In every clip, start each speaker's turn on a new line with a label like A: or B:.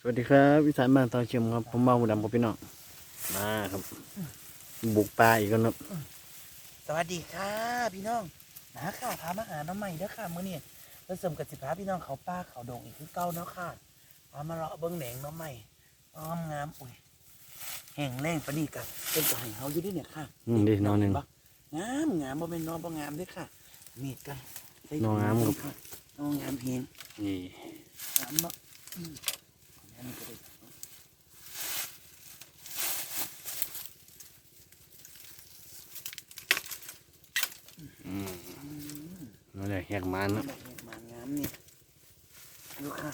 A: สวัสดีครับวิสานบ้านตาเชียมครับ ผมมาหมูดำกับพี่น้องมาครับ บุกปลาอีกแล้วครับ
B: สวัสดีค่ะ พี่น้องนะค่ะพามาหาน้องใหม่เด้อค่ะมื้อนี้แล้วเสริมกับสิพาพี่น้องเขาป้าเขาดงอีกคือเก่าเนาะค่ะพามาเลาะเบิ้งแหนงน้องใหม่อ้อมงามอุ้ยแห้งแรงปานนี้กับเป็นตัวให้เฮาอยู่ดิเนี่ยค่ะ
A: อืมดินอนหนึ่ง
B: บ่งามงามบ่เป็นนอนบ่งามเด้อค่ะ มีดกันได้
A: นอนงามครับ
B: ค่ะนอนงามเพียง
A: นี่
B: งามเนาะอืมอั นั่น
A: แหละแหกมันนะ
B: มางามนี่ดูค่ะ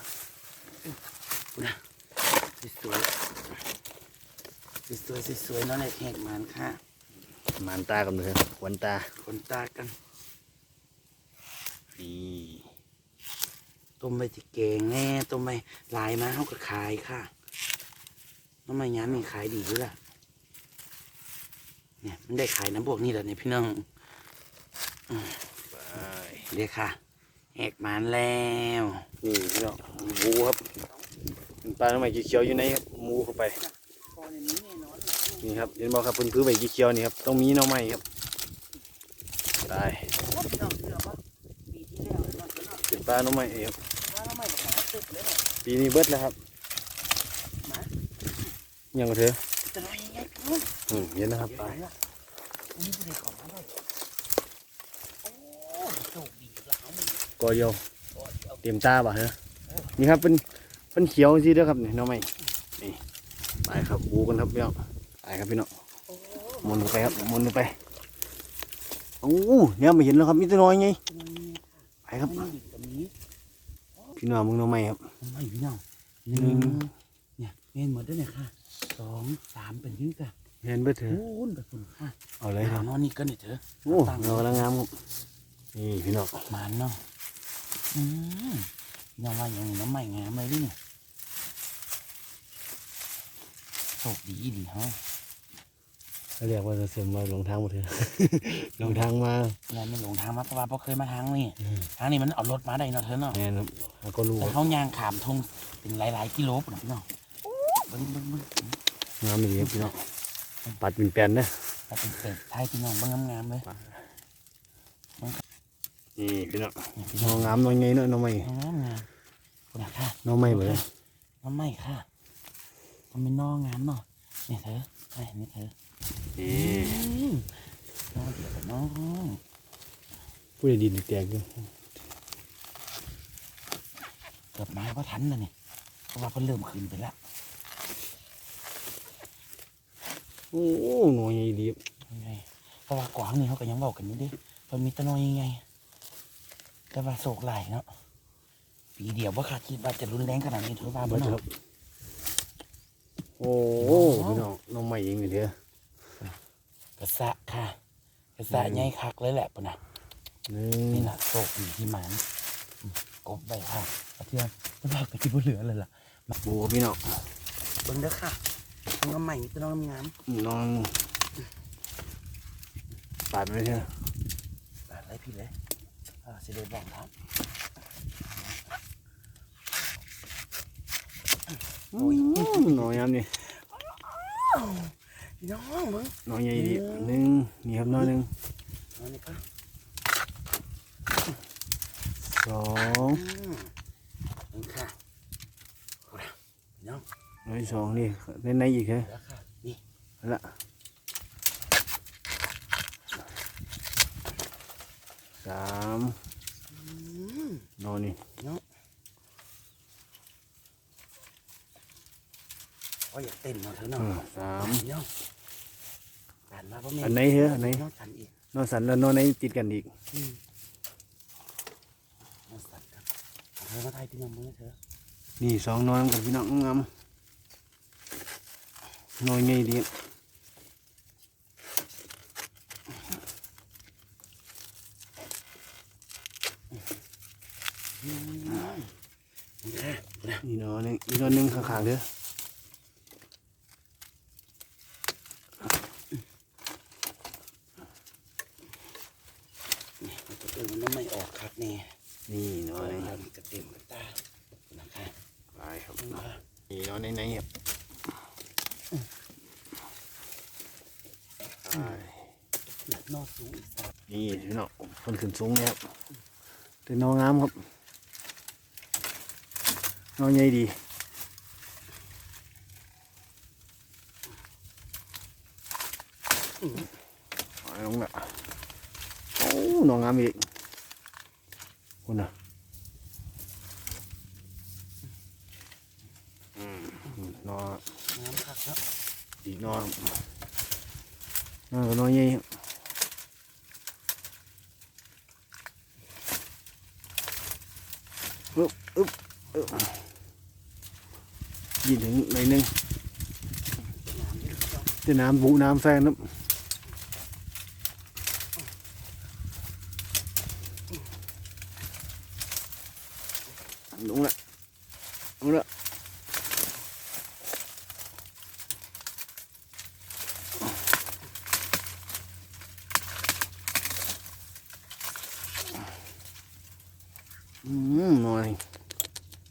B: ดูนะสวยสวยสวยๆเนาะเนี่ยแหกมันค่ะ
A: มันตากับเนื้อขวัญตา
B: คนตากัน
A: นี่
B: ต้มไปที่แกงแน่ต้มไปลายมาเขาก็ขายค่ะน้ำมันยามมีขายดีด้วยล่ะเนี่ยมันได้ขายน้ำพวกนี้แหละเนี่ยพี่น้อง
A: ไป
B: เรียกค่ะแหกมันแล้ว
A: นี่พี่น้องหมูครับเป็นปลาทำไมเขียวๆอยู่ในครับหมูเข้าไป
B: พอในนี้แน่นอน
A: นี่ครับเห็นบอกครับเพื้นพื้นใบเขียวๆนี่ครับต้องมีหน่อไม้ครับตาย
B: พี่น้องเชื่อปะปีที่แล้วเนาะเนาะ
A: เป็นปลาหน่อไม้ครับ ปีนี้เบิดแล้วครับ
B: หมา
A: ยังกระเถอะ
B: จะไรยังไงพี่น้อง
A: อืมเห็นนะครับปลา
B: อันนี้ผู้ใดขอมาด้วยโอ้โชคดีหลาวนี่
A: กอเดียว
B: โอ้ยเอา
A: เต็มตาบ่ะฮะนี่ครับเป็นเป็นเขียวสิเด้อครับนี่หน้องใหม่นี่ไปครับบูกันครับพี่น้องไปครับพี่น้อง
B: โอ้
A: หมุนลงไปครับหมุนลงไปโอ้เนี่ยไม่เห็นแล้วครับมีแต่น้อยไง
B: ตรงนี้
A: ไปครับ
B: ไม่ดีกับนี้
A: พี่น้องมึงหน้องใหม่ครับ
B: ทำไมพี่น้องห
A: หนึ่
B: นึ่
A: ง
B: งเนี่ยเมนหมดด้วยเนี่ยค่ะสองสามเป็นยิ่งกัน
A: เห็นเบิดเถอะ
B: โอ้นไปคุณค่ะ
A: เอาเลยครับ
B: นอนนี่ก็เนี่ยเถอะ
A: โอ้เรากำลังงามครับนี่พี่น้อง
B: มันเนาะอืมยังว่าอย่างนี้น้ำใหม่งามเลยดิเนี่ยโชคดีดีฮะ
A: เขาเรียกว่าจะเสริมมาหลงทางหมดเถอะหลงทางมา
B: เราไม่หลงทางมาเพราะว่าเพราะเคยมาทางนี่
A: อืม
B: ทางนี้มันเอารถมาได้เนาะเธอเนาะ
A: แม่นครับแล้วก็รู้
B: แต่
A: ครับ
B: เขายางขามทงเป็นหลายๆกิโลปุ่นนะพี่น้องโอ้เบิ้งเบิ้งเบิ้ง
A: งามดีครับพี่น้องปัดเป็นแปลนนะ
B: แต่เป็นเป็ดไทยพี่น้องเบิ้งงามๆเลย
A: นี่พี่น้อง
B: นี่พี่
A: น้
B: น้
A: อ
B: องง
A: งามน้อยไงเนาะน้องใหม่
B: งามงามปุ่นนะค่ะ
A: น้องใหม่เบิด
B: น้ำไม่ค่ะมันเป็นน้องงามเนาะนี่เธอไอ้นี่เธอ
A: นี่
B: อืมน้องเดี๋ยวกับน้อง
A: ผู้ใดดินแตกอยู่
B: เกือบไม้เพราะทันนะนี่เพราะว่าเพิ่นเริ่มขึ้นไปแล้ว
A: โอ้หน่วยใหญ่ดี
B: ยังไงเพราะว่ากวางนี่เขาก็ยังบอกกันอยู่เดิเพิ่นมีแตะน้อยยังไงแต่ว่าโศกหลายเนาะปีเดียวว่าขาดคิดว่าจะรุนแรงขนาดนี้ถือว่า
A: เบิ
B: บ่
A: ดครั
B: เนาะ
A: บโอ้พี่น้องน้องใหม่เองนี่เด้อ ก
B: ระสะค่ะกระสะใหญ่คักเลยแหละปุ่นนะ
A: หนึ่
B: นี่
A: ง
B: ล่ะโศกดีที่หมันอืมกบใบค่ะเอาเทียนมันว่าไปที่บ่เหลือเลยล่ะ
A: โอ้พี่น้อง
B: เบิ่งเด้อค่ะน้องใหม่นี่เป็นน้องงาม
A: น้องปาดไปเถอะ
B: อะไรพี่เลยอ่าสิได้บอกครับ
A: โอ้ยน้องยามนี่
B: พี่น้องมึง
A: น้องใหญ่ดีหนึ่งนี่ครับน้อยหนึ่ง
B: เอานี่ก็
A: สอง
B: อืมนี่ค่ะโอ้ยพี่น้อง
A: น้อยสองนี่ในในอีกเหรอ
B: เดี๋ยวค่ะนี่
A: เอาละสาม
B: อืม
A: น้องนี่
B: โอ้ ยอยากเต้นเนาะเธอ
A: อื
B: เนาะ
A: มสาม
B: พี่น้องตันมาเพราะแม่
A: อันไหนเหรออันไหน
B: น้องตันอีก
A: น้องสันแล้วน้องในติดกันอีก
B: อืมน้องตันกันเอาเธอมาไทยพี่น้องมือเธอ
A: นี่สองน้องกับพี่น้องงามน้อยใหญ่ดี
B: อืมนี่ค่ะ
A: นี่น้องหนึ่งอีกน้องหนึ่งข้างๆเด้อ
B: นี่มันจะ เออมันต้องไม่ออกครับนี่
A: นี่น้อย
B: มันกระเต็มกระตานะคะ
A: ไปครับ
B: นี่ค่ะ
A: นี่เนาะในในๆครับอ่า
B: นอสูงอีกสัก
A: นี่พี่น้องคนขึ้นสูงเนี่ยครับแต่นองามครับนอใหญ่ดีเอาลงละโอ้นองามอีกคุณน่ะอืมนอ
B: น้ำคักเนาะ
A: อีกนอนนอนก็นอนใหญ่ครับอึ๊บอึ๊บอึ๊บ ยินถึงหน่อยหนึง
B: น้ำที่ลูกจ้อง
A: ที่น้ำบุน้ำแซงน้ำลงละลงละอืมนอน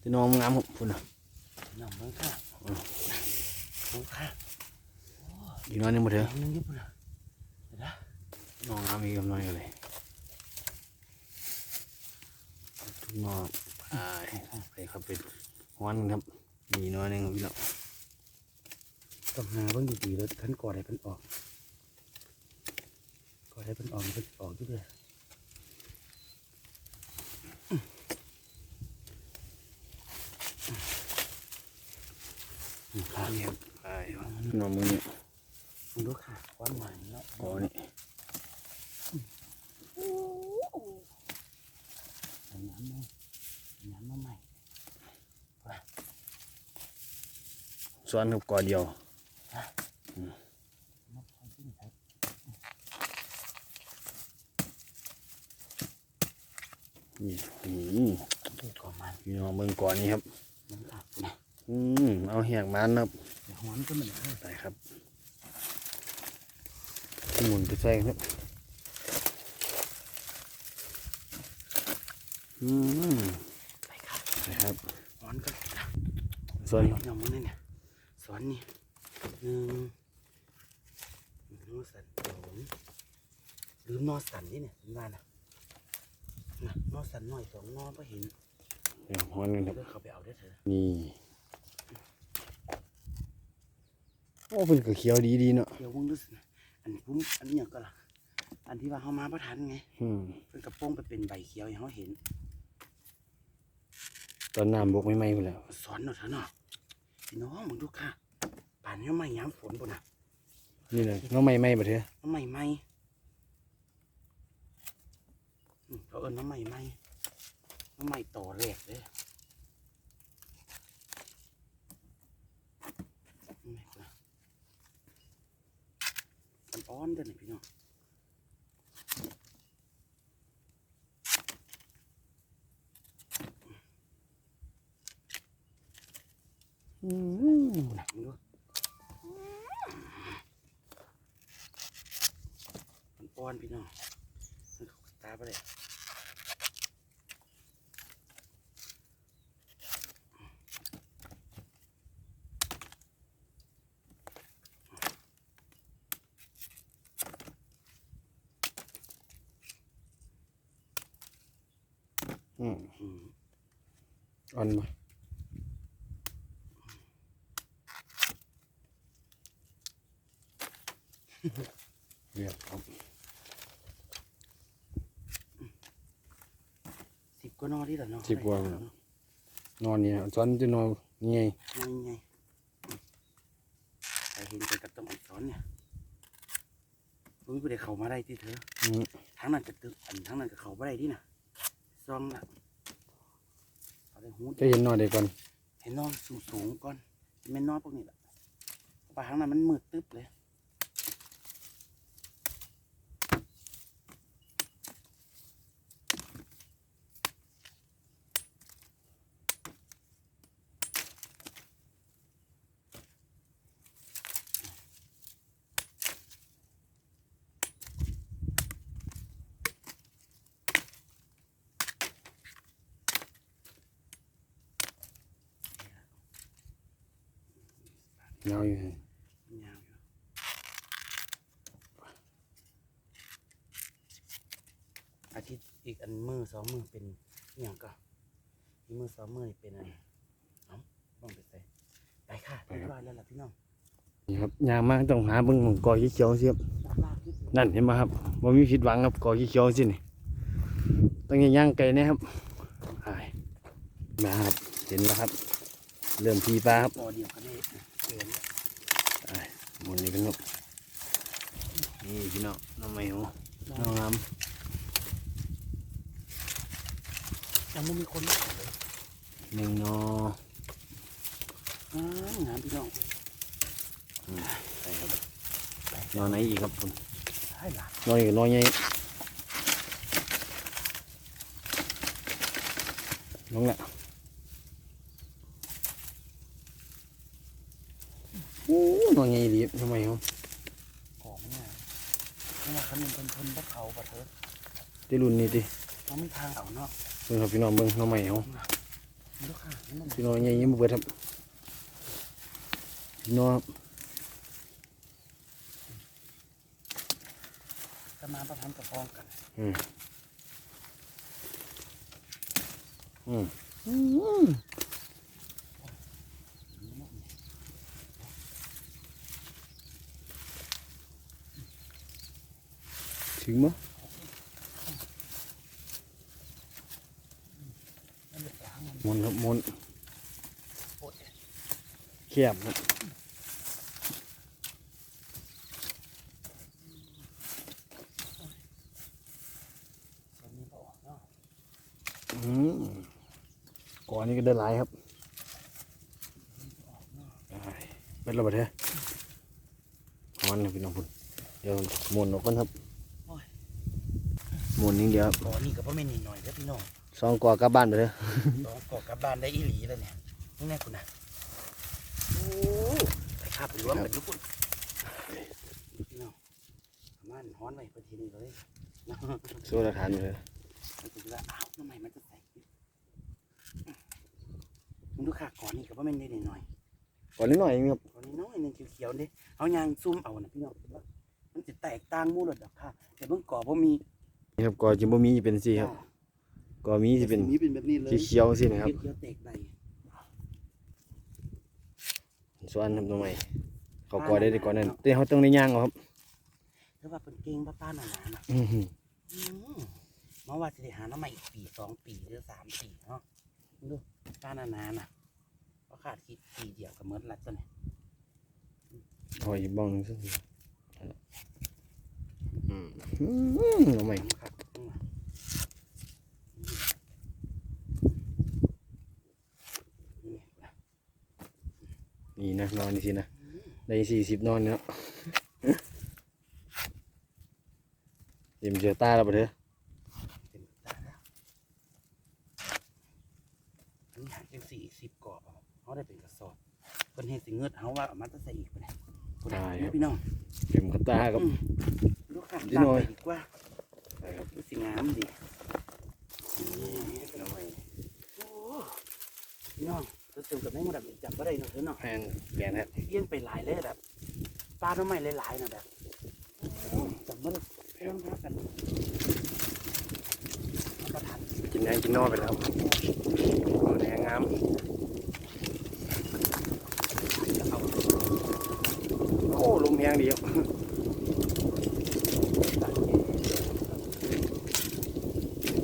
A: ที่นอนงามครับคุณน่ะ
B: น้ำเบิ้งค่ะเบิ้งค่ะ
A: อีกนอนหนึงหมดเถอะ
B: น้ำนึงอยุบนะเดี๋ยวนะ
A: นอนงามอีกกับนอนกันเลยทุกนอนไปไปครับเป็นวันครับมีนอนหนึ่งพี่น้อง
B: ต้องหาเบิ้งดีๆแล้วท่านก่อได้เป็นออกก่อได้เป็นออกเป็นออกอยู่เลย
A: ครับนี่ครับไปนอนมือนี่
B: มึงดูค่ะควันหวานเนาะ
A: โอ้นี่
B: เอาน้ำมาน้ำมาใหม่
A: ซ้อนกับกอเดียว
B: มาพร้อมที่ครับ
A: นี่นี่
B: ดูก่อนมัน
A: พี่ น้องเมืองก่อนนี้ครับ
B: มันตัดนะ
A: อืมเอาแหกมันครับ
B: เดี๋ยวหัวมันก็เหมือนกัน
A: ไปครับหมุนไปใส่ครับอืม
B: ไปครับ
A: ไปครับ
B: หัวมันก็
A: ซ้อน
B: ยกยำมือนี่เนี่ยสอนนี่หนึ่งนอสันสองลืมนอสันนี่เนี่ยเป็นว่านะนะนอสันหน่อยสองนอก็เห็น
A: เดี๋ยวหัวหนึงครับ
B: เดี๋ยวเขาไปเอาได้เถอะ
A: นี่โอ้เป็นกระเขียวดีดีๆเนาะ
B: เดี๋ยวมึงดูสินะอันนี้ผมอันนี้อย่างก็ล่ะอันที่ว่าเขามาประทันไง
A: อืม
B: เป็นกระโปรงไปเป็นใบเขียวอย่างเขาเห็น
A: ตอนน้ำบกไม่ไหม้ไปแล้ว
B: สอนหน่อยเถอะเนาะพี่น้องมึงดูค่ะป่านนี้ไม่ย้ำฝนปุ่นอะ
A: นี่เลยน้องไม่ไหม้ปะเถอะ
B: น้ำใหม่ไหมอืมเขาเอิญน้ำใหม่ไหม น้ำใหม่ต่อแรกเลยน้ำใหม่กว่ามันอ้อนเด้อนี่พี่น้อง
A: อืม
B: หนักมึงดูมันอ้อนพี่น้องมันเขาตาไปเลย
A: อืม
B: อืม
A: อ่อนมาเรียบครับ
B: สิบก็นอที่ละเนาะ
A: สิบกว่าแล้วนอนนี่นะซ้อนจะนอนนี่ไง
B: นอนไงแต่เห็นไปกับต้นอักษรเนี่ยมึงไปได้เข้ามาได้ที่เธอ
A: อืม
B: ทั้งนั้นก็ตึกอันทั้งนั้นก็เข้ามาได้ที่น่ะซองละ เอาได้หู
A: จะเห็นนอนเด็กก่อน
B: เห็นนอนสูงสูงๆก่อนแม่นนอนพวกนี้แหละไปทางนั้นมันมืดตึ๊บเลย
A: เงาอยู่
B: ยาวอยู่อาทิตย์อีกอันมือสองมือเป็นอหย่างก็อีกมือสองมือนี่เป็นอะไรเอ้าบ้องไปใส่ไปค่ะเรียบร้อยแล้วล่ะพี่น้อง
A: นี่ครับยางมากต้องหาเบิ่งหมองกอเขียวๆสิครับ
B: ลากๆขึ้น
A: นั่นเห็นไหมครับว่ามีผิดหวังครับกอเขียวๆสินี่ต้องย่างไก่นะครับอ้ายมาครับเห็นแล้วครับ เริ่มทีปลาครับ ครับนี่พี่น้องน้องใหม่ของน้องงาม
B: ยังไม่มีคนมาเลย
A: หนึ่งนอ
B: อ้าวงามพี่น้อง
A: ใส่ครับนอไหนอีกครับผม
B: ใช่ล่ะ
A: นออีกนอใหญ่น้องละโอ้นอใหญ่ดีทำไมครับ
B: ของเนี่ยนี่ว่าเขาเป็นคนทนพวกเขาปะเถอะ
A: ที่รุ่นนี้ดิ
B: เขาไม่ทางเอาเนาะ
A: เบิ่งครับพี่น้องเบิ่งน้องใหม่เขา
B: นี่ลูกค้านี่มัน
A: พี่น้องใหญ่ยังบ่เบิดครับพี่น้องครับ
B: จะมาประทันกับพองกัน
A: อืมอืมอืมถึงมั้ย
B: นั่นแหละล้าง มัน
A: มนต์ครับมนต์
B: โอ๊ย
A: เขียบครับ
B: ส่วนนี้ก็ออกเนาะ
A: อืมก่อนนี้ก็ได้หลายครับ
B: ออกเนาะ
A: ได้เป็นระเบิดเถอะฮอนนะพี่น้องพุ่นเดี๋ยวมนต์ออกก่อนครับมนต์นี้เดียวครับ
B: ก่อนนี่ก็เพราะไม่นหน่อยแล้วพี่น้อง
A: สองกว่ากลับบ้านไปเถอะ
B: สองกอกกลับบ้านได้อีหลีแล้วเนี่ยนี่แน่คุณนะโอ้ไปข้าไปรวมกันทุกคนพี่น้องประมันฮ้อนไว้พอทีนี้เลยเนาะ
A: สู้ราคาอยู่เลย
B: มันถึงว่าอ้าวทำไมมันจะใส่มึงดูค่ะก่อนนี่ก็ว่ามันได้หน่อย
A: ก่อนนิดหน่อยเองครับ
B: ๆก่อนนี้น้อยนึงเขียวๆนี่เอายางซุ่มเอานะพี่น้องว่ามันจะแตกต่างหมู่รถดอกค่ะแต่เบิ่งก่อบ่มี
A: นี่ครับก่อจิมบ่มีเป็นสีครับ ก่อมีสิเป็น
B: มีเป็นแบบนี้เลย
A: สีเขียวสินะครับ
B: เขียวๆแตกใบ
A: ส่วนทำตรงไหนเขาก่อได้ดีกว่านั้นแต่เขาต้องได้ย่างเอาครับ
B: แต่ว่าเป็นเก่งป้าๆหนาๆนะ
A: อื้อหือ
B: อืมมาว่าจะได้หาน้ำใหม่อีกปีสองปีหรือสามปีเนาะดูป้าหนาๆนะเพราะขาดคิดปีเดียวกับเมิดละจ้ะเนี่ย
A: หอยบ้องหนึงสักทีอืมอืมเอาใหม่
B: ครับอืม นี่
A: นี่นะนอนนี่สินะได้สี่สิบนอนเนาะเดี๋ยวมันเจอตาแล้วปะเถอะ
B: เต็มตาแล้วอันนี้หาจังสี่อีกสิบกรอบเอาเขาได้เป็นกระสอบคนเห็นสิเงือดเขาว่าเอามาจะใส่อีกไปไหนคนไหนพี่น้อง
A: เต็มกระตาครับ
B: อืมลูกค้า
A: ดี
B: ตาม
A: หน่อย
B: ไปดีกว่า
A: ใช่ครับ
B: ดูสิงามดี
A: นี่เอาใหม่
B: โอ้พี่น้อง จะเติมกับแม่งมาแบบจับก็ได้เนาะเนาะ
A: แพนแกนครับ
B: เอี้ยนไปหลายเลยแบบปลาทำไมหลายๆนะแบบจับมาเลยเพิ่มพักกันประทัน
A: กินแหนงกินนอกไปแล้วแหนงงามโอ้ลมแรงดีครับ
B: ตัด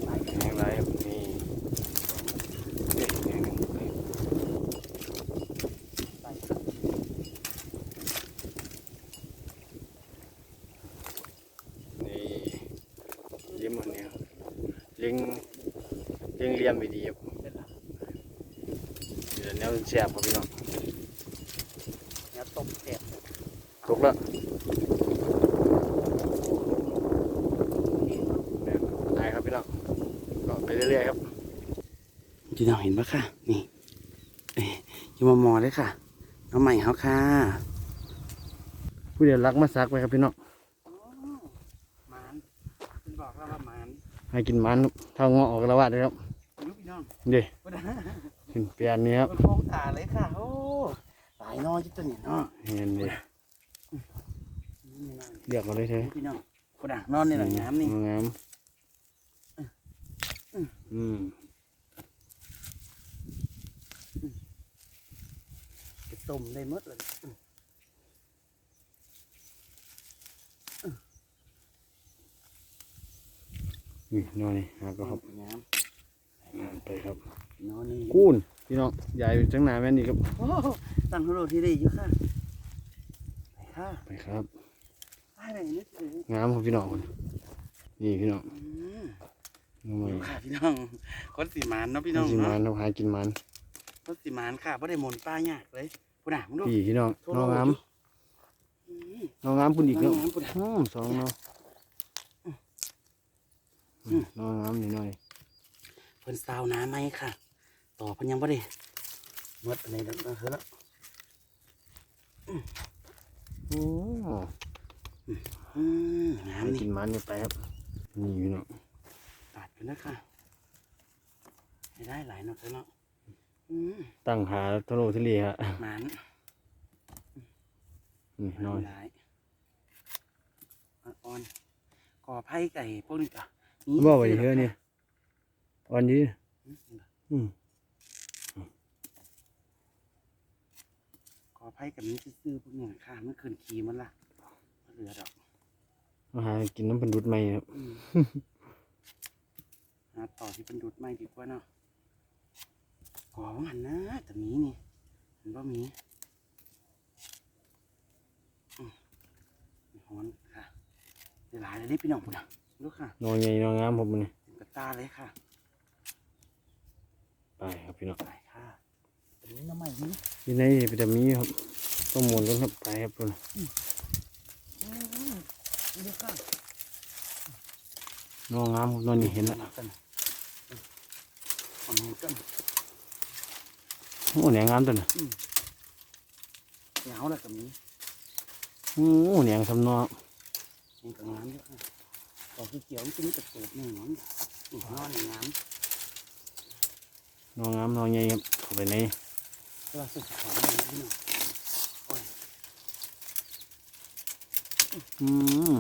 B: ไป
A: แหงไรครับนี่นี่แหง
B: ไป
A: นี่ยิ้มอันนี้ครับเลี้ยงเลี้ยงเลียมไปดีครับ
B: เป็นละ
A: เดี๋ยวแนวแสบครับพี่น้อง
B: เนี่ยตบแสบ
A: ตกแล้วได้ครับพี่น้องก็ไปเรื่อยๆครับ
B: พี่น้องเห็นปะค่ะ นี่เอ้ยอยูมามอเลยค่ะเอาใหม่เขาค่ะ
A: ผู้เดียวรักมาซักไปครับพี่น้อง
B: หมานเป็นบอกแล้วว่าหมาน
A: ให้กินมันครับเท่าเงาะออกแล้วว่าเลยครับ
B: ลูกพี่น้อง
A: เดี๋ยว
B: ก็ได้
A: ขึ้นเปลี่ยนนี้ครับ
B: มันโค้งตาเลยค่ะ โอ้ตายายนอจิตตัวนี่เนาะ
A: เห็นเลย
B: นี่นะ
A: เรียกมาเลยเถอะ
B: พี่น้องกระดังนอนนี่แหละงามนี่
A: งาม
B: อืม
A: อืม
B: ไป ต้มได้หมดเลย
A: นี่นอนนี่หาก็ครับ
B: งาม
A: ไปครับ
B: นอนนี่
A: กูนพี่น้องใหญ่จังหนาแม่นนี่ครับ
B: โอ้โหตั้งฮัลโหลที่ได้อยู่ค่ะไปค่ะ
A: ไปครับ
B: ไปไหนนิดเดียว
A: งามครับพี่น้องคนนี่พี่น้อง
B: อืม
A: น้องใหม่
B: ค่ะพี่น้องคนสีมานเนาะพี่น้อง
A: กินมัน
B: เนาะ
A: เราหากินมัน
B: คนสีมานค่ะไ่ได้หมนป้ายากเลย พูดหนามึงดู
A: พี่พี่น้อง
B: โทร
A: น้องงาม
B: อืม
A: น้องงามปุ่นอีกแล้ว
B: น้องงามพุ่น
A: อืมสองเนาะอืมน้องงามนิดหน่อย
B: เพิ่นซาวน้ำไหมค่ะ ต่อเพิ่นยังบ่ได้หมดอันนี้แล้วเถอะแล้ว
A: โอ้
B: อืมงาม
A: หา
B: นี่
A: กินมันกันไปครับนี่พี่น้อง
B: ตัดกันนะค่ะให้ได้หลายเนาะเถอะเนาะอืม
A: ตั้งหาทะโลทะเลฮะ
B: หมาน
A: นี่นอน
B: หลายอ่อนๆก่อไผ่ไก่พวกนี้จ้ะ
A: บ่ไหวเถอะเนี่ยอ่อนดีอืม
B: ก่อไผ่กับนี้ซื่อๆพวกนี้ค่ะมันขึ้นขีมันละมันเหลือดอก
A: มาหากินน้ำพันดุดใหม่ครับ
B: อืมหาต่อที่เป็นดุดไม่ดีกว่าเนาะ ก่อว่าหันนะแต่มีนี่เห็นว่ามีอืมมีฮ้อนค่ะเดี๋ยวหลายเลยดิพี่น้องพุ่นนะลูกค่ะ
A: นอนใหญ่นอนงามผมมันนี่
B: เต็มกระตาเลยค่ะ
A: ไปครับพี่น้อง
B: ไปค่ะตรงนี้น้ำใหม่นี่
A: ที่ไหนเป็นแต่มีครับต้องหมุนกันครับไปครับพี่น้อง
B: นี่เด้อค่ะ
A: นอนงามครับนอนนี่เห็นแล้ว
B: มากันเอามือกัน
A: โอ้เหนียงงามตัวน่ะ
B: เหงาแล้วกับนี้
A: โอ้เหนียงสำนอ
B: นี่กับงามเยอะค่ะดอกเขียวๆมันจะมีตะเกียบหนึ่งน้องอีกนอนงาม
A: นอนงามนอนใหญ่ครับเข้าไปใน
B: เราสุดของมันพี่น้อง
A: อืม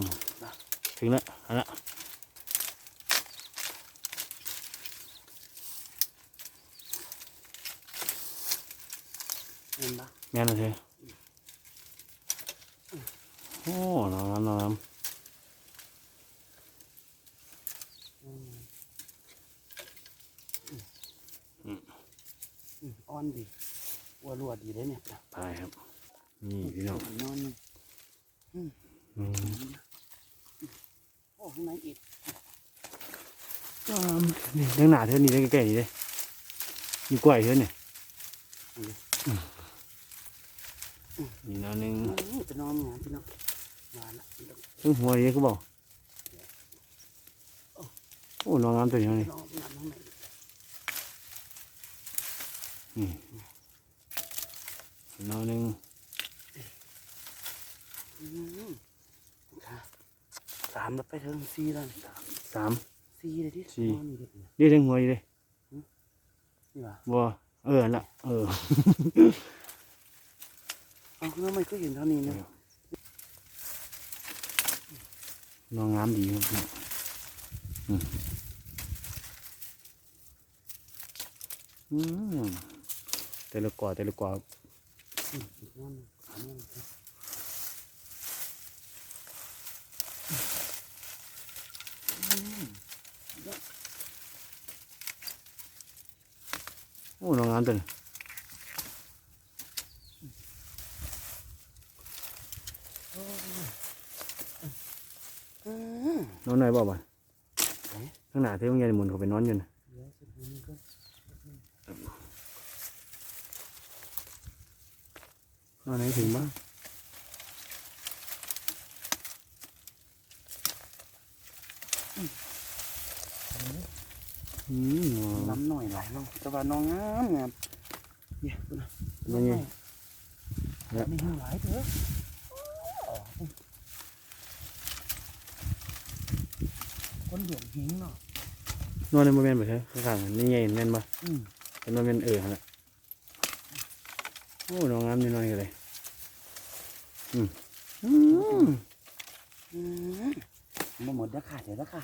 A: ถึงแล้วเอาละ
B: เห็นปะ
A: แม่นเลยเธอโอ้นอนงามนอนงาม
B: อืมอ่อนดีวัวรัวดีเลยเนี่ยจ้ะ
A: ไปครับ นี่พี่น้อง
B: นอนนี่
A: อืม
B: โอ้ข้างในอีก
A: อ่านี่เรื่องหนาเท่านี้ได้ใกล้ๆนี่เลยมีกล้วยเท่านี่ อืมนี่นอนหนึ่ง
B: อื้อจะนอนงามพี่น้องมาละพี่น้อง
A: ซึ่งหัวนี่ก็บอกโอ้นอนงามตัวนี้นี่
B: นอนงามข้างน
A: นี่นอนหนึ่ง
B: อื้อค่ะสามแล้วไปถึงสี่แล้วสาม
A: สาม
B: สี่เลยดิ
A: สี่
B: นอนอยู่ดิ
A: นี่ถึงหัวนี่เลย
B: นี่ว่า
A: บัวเออนั่นละเออ
B: เอาแล้วมันก็เห็นเท่านี้นะ
A: นองนงามดีครับอืมแต่ละกว่าแต่ละกว่า
B: อืมอีกนองสามนอนครับ
A: โอ้นอนงามตัวนี้ นอนหน่อยบ่บ่
B: ไหน
A: ข้างหน้าเธอมึงอยันหมุนเขาไปนอนอยู่นะ
B: เดี๋ยวสุดท้ายมันก็
A: นอนไหนถึงบ้างอืมนอน
B: น้ำหน่อยหลายลงแต่ว่าน้องงามงามเนี่ยดูนะ
A: นี่ไง
B: เนี่ยมีหลายเถอะ คนเดือดหิงเนาะ
A: นอนในโมเมนต์แบบเธอข้างๆนี่ไงแม่นบ่
B: อืม
A: เป็นโมเมนต์เออฮะอ้น้องงามนิดหน่อยกันเลยอืมอืม
B: อืมมาหมดแล้วค่ะเดี๋ยวแล้วค่ะ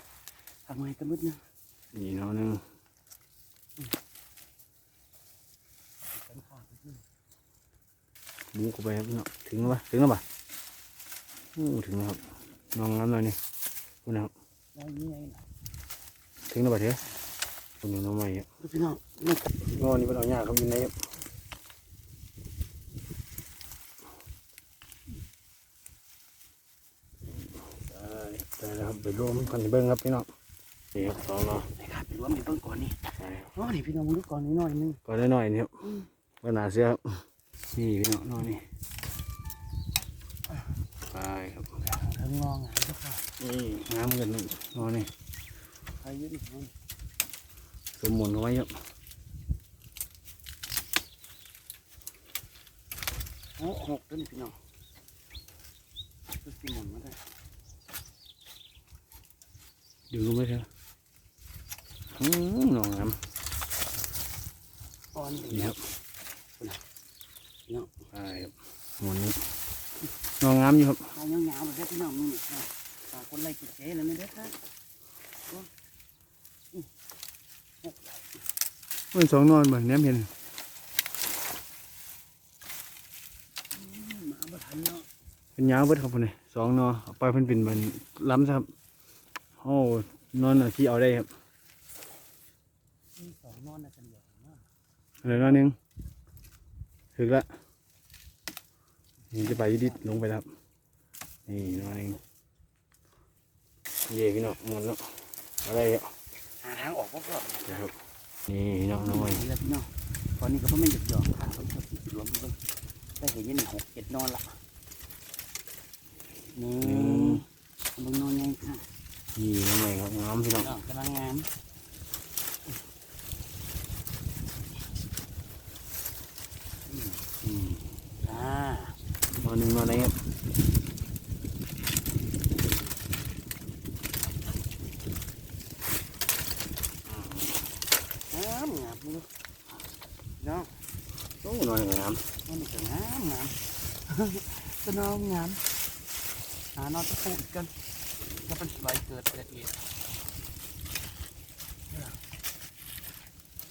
B: ทำไงกันมืดนึง
A: นี่น้องหนึง
B: กันค่ะมืดนึง
A: หมูเข้าไปครับพี่น้องถึงแล้วปะถึงแล้วปะโอ้ถึงแล้วครับน้องงามหน่อยนี่คุณนะครับ
B: ได้ยังไงล่ะ
A: ถึงแล้วปะเถอะคุณน้องใหม่ครับ
B: ดูพี่น้องนี่
A: งอนี่เป็นเอาหญ้าเขาอยู่ในครับได้ได้แล้วครับไปรวมกันเบิ้งครับพี่น้องนี่ครับสองเนาะ
B: ไปค่ะไปรวมในเบื้องก่อนนี่
A: ไปครับ
B: อ๋อนี่พี่น้องดูก่อนนิดหน่อยนึง
A: ก็ได้หน่อยนี่ครับก็หนาเสื้อครับนี่พี่น้องน้อยนี่ไปครับ
B: ทั้ งงองามด้วยค่ะ
A: นี่งามกันน้อยนี่
B: ใครยืดอีกน้อย
A: สมุนเอาไว้ครับ
B: โอ้หกด้นพี่น้องดูสิหมุนมาได้
A: ดึงลงไปเถอะอืมน้องงาม
B: อ่อนดี
A: นี่ครับ
B: พี่น้อง
A: ไปครับหมุนนี่น้องงามอยู่ครับ
B: เอายาวๆเลยพี่น้องนี่ค่ะฝากคนไล่กุญแจเลยไม่ได้ค่ะ
A: มันสองนอนเหมือนแนมเห็น
B: เป็
A: นยาวเบิดครับคนนี้สองนอเอาไปเพิ่นเป็นมันล้ำครับโอ้นอนอที่เอาได้ครับ
B: สองนอนนะกันเดียวเห
A: ลือนอนนึงถึกละนี่จะไปยิดิลงไปแล้วครับ นี่นอนหนึงเย่พี่น้องหมดแล้วอะไรอะ
B: หาทางออกพวกเรา
A: นะครับนี่พี่น้องน้อย
B: นี่แหละพี่น้องตอนนี้ก็เพิ่งไม่หยุดหย่อนค่ะต้องเข้าสิรวมเบิ่งได้เห็นอยันหกเจ็ดนอนละนี่
A: หนึ่ง
B: เบิ่งนอนไงค่ะ
A: นี่น้องใหม่ครับงามพี่น้อง
B: น้องกำลังงาม
A: อืม
B: อ่าน
A: อนหนึ่งนอนไหนครับ
B: งามงามลูกน้อง
A: โอ้นอนหนึ่งงาม
B: มันนี่ก็งามงาม ก็ น้องงามหานอนตะปูอีกกันจะเป็นใบเกิดเกิดเหตุ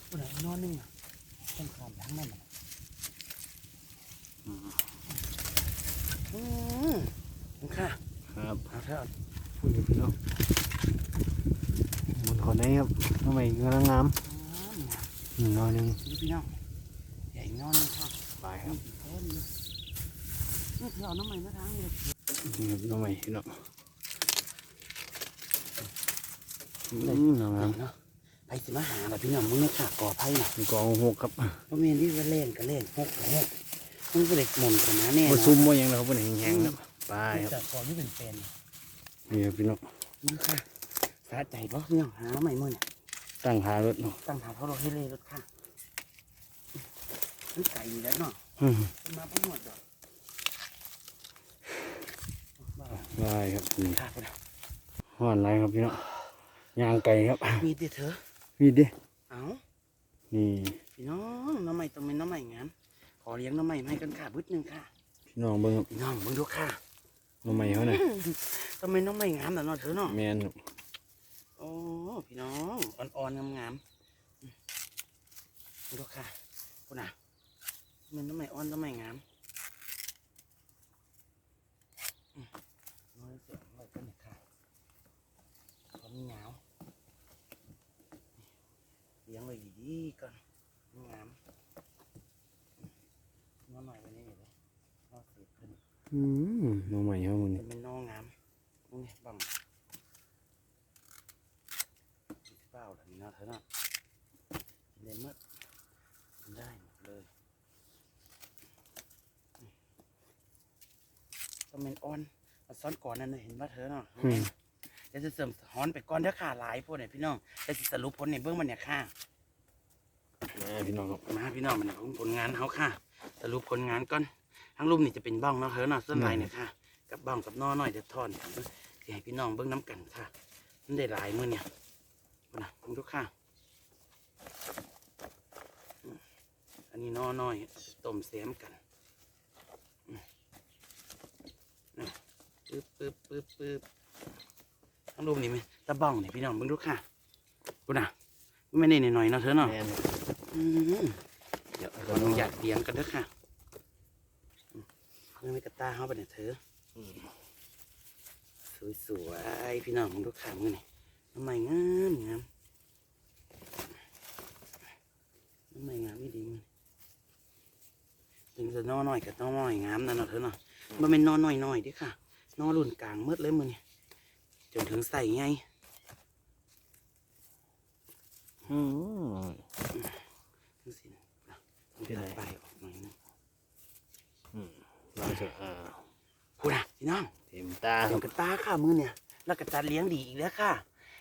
B: ผู้ใดนอนหนึงอะต้องขามทั้งนั้นน่ะ
A: อืม
B: อืมค่ะ
A: ครับ
B: เอาเถอะ
A: พูดอยู่พี่น้องมันขอไหนครับน้องใหม่กำลังงาม
B: งามงาม
A: อืมนอนหนึ่ง
B: นี่พี่น้องใหญ่นอนนี่ค่ะ
A: ไปครับ
B: นี่แค่นี้นี่คือ เอาน้ำมันมาทางนี้เลย
A: นี่ครับน้องใหม่พี่น้องอืมน้องงาม
B: เนาะไปสิมาหาแบบพี่น้องมึงเนี่ยค่ะก่อไผ่น่ะ
A: มีกองหกครับ
B: เพราะเมนที่ว่าเล่นก็เล่นหกก็หกมันก็เด็กหมุนกันนะแน่
A: มา
B: นะ
A: ซุ่มว่ายังนะครับเป็นแห้งๆครับไปครับ
B: จากก่อนที่เป็นเป็น
A: นี่ครับพี่น้อง
B: มันค่ะสาใจบ่พี่น้องหาใหม่มื่อเนี่ย
A: ตั้งหารถเนาะ
B: ตั้งหาเขาเราให้เล่รถค่ะมันไก่อยู่แล้วเนาะ
A: อืม
B: มันมาประมวดดอกบ้า
A: ได้ครับนี่
B: ค่ะพี่น้อง
A: ห่อนไรครับพี่น้องยางไก่ครับ
B: มีดเด้อเถอะ
A: มีดดิ
B: เอา
A: นี่
B: พี่น้องน้ำใหม่ต้องเป็นน้ำใหม่งามขอเลี้ยงน้ำใหม่มาให้กันค่ะบึดหนึ่งค่ะ
A: พี่น้องเบิ่งครับ
B: พี่น้องมึงดูค่ะ
A: น้องใหม่เขาน่ะ
B: ต้องเป็นน้ำใหม่งามแต่เนาะเถอะเนาะ
A: แมนครับ
B: โอ้พี่น้องอ่อนๆงามๆอืมมึงดูค่ะคุณน่ะมันน้ำใหม่อ่อนน้ำใหม่งามอืมน้อยเสียงไว้กันหน่อยค่ะเขามีเหงาเลี้ยงไว้ดีๆก่อนงามน้อหน่อยไว้นี่เลยน้อเสียบขึ้น
A: อืมน้องใหม่เขามัน
B: เป็นน้องงามนี่บังเปล่าหลังนี้นะเธอเนาะกินได้หมดกินได้หมดเลยนี่ต้องเป็นอ่อนมาซ้อนก่อนนั่นน่ะเห็นว่าเธอเนาะ
A: อืม
B: เดี๋ยวจะเสริมฮ้อนไปก่อนเด้อค่ะหลายพวกเนี่ยพี่น้องแต่สิสรุปผลในเบื้องมันเนี่ยค่ะ
A: แม่ พี่น้องครับ
B: มาพี่น้องมันของผลงานเขาค่ะสรุปผลงานก่อนทั้งรูปนี่จะเป็นบ้องเนาะเฮ้ยเนาะส้นลายเนี่ยค่ะกับบ้องกับน้อหน่อยจะทอนกันสิให้พี่น้องเบิ้งน้ำกันค่ะมันได้หลายมือเนี่ยนะคุณทุกข้าอันนี้น้อน่อยต้มเสียมกันนะปึ๊บปึ๊บปึ๊บปึ๊บทั้งรูปนี่ไหมตะบ้องนี่พี่น้องเบิ้งทุกข้างคุณนะไม่ได้หน่อยเนาะเธอเนาะ เดี๋ยวขออนุญาตเลี้ยงกันด้อค่ะอืมเพื่อไม่กระตาเข้าไปเนี่ยเธอ
A: อืม
B: สวยๆพี่น้องมึงดูขามือนี่น้ำใหม่งามงามน้ำใหม่งามอีดีมึงถึงจะนอหน่อยกับนอหน่อยงามนั่นเนาะเธอเนาะมันเป็นนอหน่อยหน่อยดิค่ะนอรุ่นกลางมืดเลยมือนี่จนถึงใส่ไง
A: อืม
B: ทั้งสิ้นนะ
A: ที่ไหน
B: ตัดปลายออกหน่อยนึง
A: อืมลองเถอะอ่า
B: พูดนะพี่น้อง
A: เต็มตาค
B: เห็
A: รั
B: น
A: บ
B: กับตาค่ะมือเนี่ยแล้วก็จัดเลี้ยงดีอีกแล้วค่ะ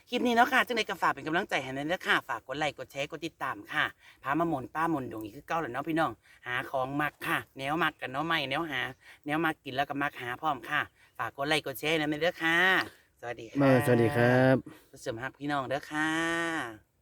B: คลิปนี้เนาะค่ะ จังใดก็ฝากเป็นกำลังใจให้นั่นนะค่ะ ฝากกดไลค์กดแชร์กดติดตามค่ะ พามาหมนป้าหมนดงอีกคือเก้าแล้วเนาะพี่น้อง หาของมักค่ะ แนวมักกับเนาะใหม่แนวหา แนวมักกินแล้วก็มักหาพร้อมค่ะ ฝากกดไลค์กดแชร์นั่นเด้อค่ะ สวัสดีค่ะ
A: มาสวัสดีครับ
B: เสริมฮักพี่น้องเด้อค่ะ